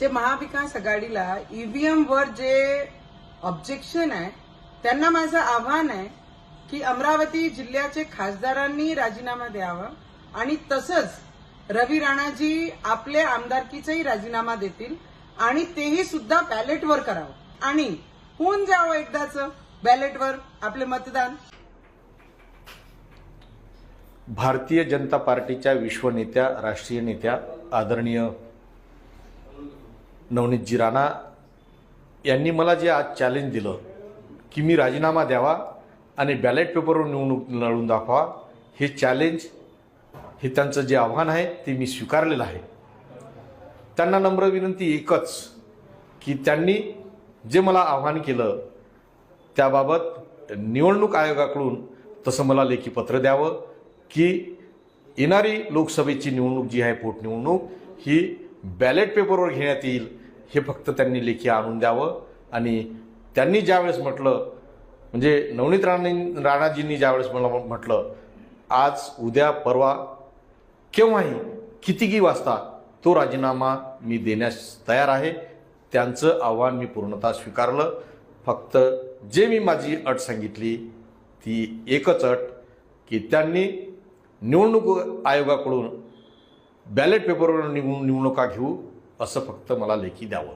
जे महाविकास आघाडीला ईव्हीएम वर जे ऑब्जेक्शन आहे त्यांना माझं आव्हान आहे की अमरावती जिल्ह्याचे खासदारांनी राजीनामा द्यावा आणि तसंच रवी राणाजी आपले आमदारकीचाही राजीनामा देतील आणि तेही सुद्धा बॅलेटवर करावं. आणि होऊन जावं एकदाच बॅलेटवर आपले मतदान. भारतीय जनता पार्टीच्या विश्वनेत्या राष्ट्रीय नेत्या आदरणीय नवनीतजी राणा यांनी मला जे आज चॅलेंज दिलं की मी राजीनामा द्यावा आणि बॅलेट पेपरवर निवडणूक लढून दाखवा हे चॅलेंज हे त्यांचं जे आव्हान आहे ते मी स्वीकारलेलं आहे. त्यांना नम्र विनंती एकच की त्यांनी जे मला आव्हान केलं त्याबाबत निवडणूक आयोगाकडून तसं मला लेखी पत्र द्यावं की येणारी लोकसभेची निवडणूक जी आहे पोटनिवडणूक ही बॅलेट पेपरवर घेण्यात येईल हे फक्त त्यांनी लेखी आणून द्यावं. आणि त्यांनी ज्यावेळेस म्हटलं म्हणजे नवनीत राणे राणाजींनी ज्यावेळेस मला म्हटलं आज उद्या परवा केव्हाही कितीही वाजता तो राजीनामा मी देण्यास तयार आहे. त्यांचं आव्हान मी पूर्णतः स्वीकारलं. फक्त जे मी माझी अट सांगितली ती एकच अट की त्यांनी निवडणूक आयोगाकडून बॅलेट पेपरवर निवडणुका घेऊ. असं फक्त मला लेखी द्यावं.